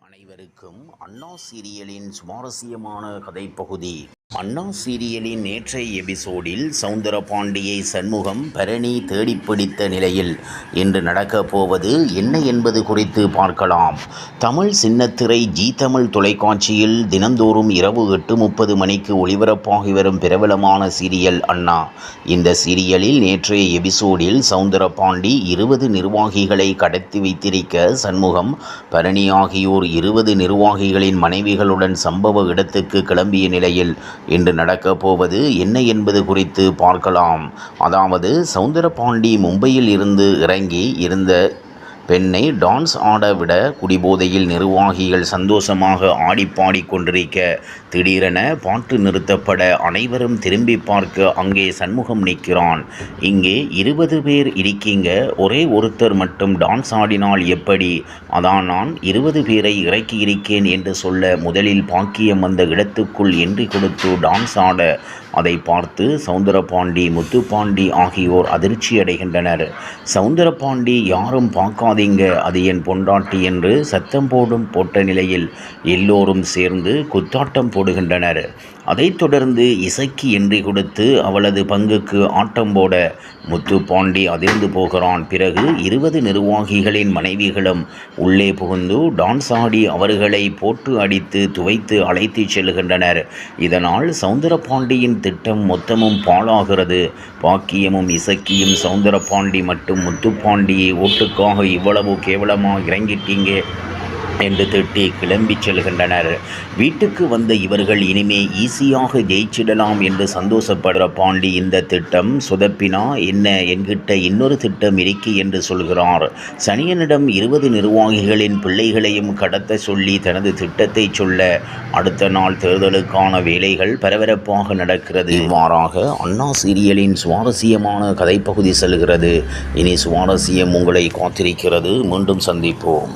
அனைவருக்கும் அண்ணா சீரியலின் சுவாரஸ்யமான கதைப்பகுதி. அண்ணா சீரியலின் நேற்றைய எபிசோடில் சவுந்தரபாண்டியை சண்முகம் பரணி தேடிப்பிடித்த நிலையில் இன்று நடக்கப் போவது என்ன என்பது குறித்து பார்க்கலாம். தமிழ் சின்னத்திரை ஜி தமிழ் தொலைக்காட்சியில் தினந்தோறும் இரவு எட்டு முப்பது மணிக்கு ஒளிபரப்பாகி வரும் பிரபலமான சீரியல் அண்ணா. இந்த சீரியலில் நேற்றைய எபிசோடில் சவுந்தரபாண்டி இருபது நிர்வாகிகளை கடத்தி வைத்திருக்க சண்முகம் பரணி ஆகியோர் இருபது நிர்வாகிகளின் மனைவிகளுடன் சம்பவ இடத்துக்கு கிளம்பிய நிலையில் இன்று நடக்கப் போவது என்ன என்பது குறித்து பார்க்கலாம். அதாவது சவுந்தரபாண்டி மும்பையில் இருந்து இறங்கி இருந்த பெண்ணை டான்ஸ் ஆட விட குடிபோதையில் நிர்வாகிகள் சந்தோஷமாக ஆடிப்பாடி கொண்டிருக்க திடீரென பாட்டு நிறுத்தப்பட அனைவரும் திரும்பி பார்க்க அங்கே சண்முகம் நிற்கிறான். இங்கே இருபது பேர் இருக்கீங்க. ஒரே ஒருத்தர் மட்டும் டான்ஸ் ஆடினால் எப்படி? அதான் நான் இருபது பேரை இறக்கி இருக்கேன் என்று சொல்ல முதலில் பாக்கியம் வந்த இடத்துக்குள் என்றி கொடுத்து டான்ஸ் ஆட. அதை பார்த்து சவுந்தரபாண்டி முத்துப்பாண்டி ஆகியோர் அதிர்ச்சி அடைகின்றனர் சவுந்தரபாண்டி யாரும் பார்க்காதீங்க அது என் பொண்டாட்டி என்று சத்தம் போடும் போட்ட நிலையில் எல்லோரும் சேர்ந்து குத்தாட்டம் போடுகின்றனர். அதைத் தொடர்ந்து இசைக்கு என்றி கொடுத்து அவளது பங்குக்கு ஆட்டம் போட முத்துப்பாண்டி அதிர்ந்து போகிறான். பிறகு இருபது நிர்வாகிகளின் மனைவிகளும் உள்ளே புகுந்து டான்ஸ் ஆடி அவர்களை போட்டு அடித்து துவைத்து அழைத்துச் செல்கின்றனர். இதனால் சவுந்தரபாண்டியின் திட்டம் மொத்தமும் பாழாகிறது. பாக்கியமும் இசக்கியும் சவுந்தரபாண்டி மற்றும் முத்துப்பாண்டியை ஓட்டுக்காக இவ்வளவு கேவலமாக இறங்கிட்டீங்க? என்று திட்டி கிளம்பிச் செல்கின்றனர். வீட்டுக்கு வந்த இவர்கள் இனிமே ஈஸியாக ஜெயிச்சிடலாம் என்று சந்தோஷப்படுற பாண்டி இந்த திட்டம் சொதப்பினா என்ன என்கிட்ட இன்னொரு திட்டம் இருக்கு என்று சொல்கிறார். சனியனிடம் இருபது நிர்வாகிகளின் பிள்ளைகளையும் கடத்த சொல்லி தனது திட்டத்தை சொல்ல அடுத்த நாள் தேர்தலுக்கான வேலைகள் பரபரப்பாக நடக்கிறது. இவ்வாறாக அண்ணா சீரியலின் சுவாரஸ்யமான கதைப்பகுதி செல்கிறது. இனி சுவாரஸ்யம் உங்களை காத்திருக்கிறது. மீண்டும் சந்திப்போம்.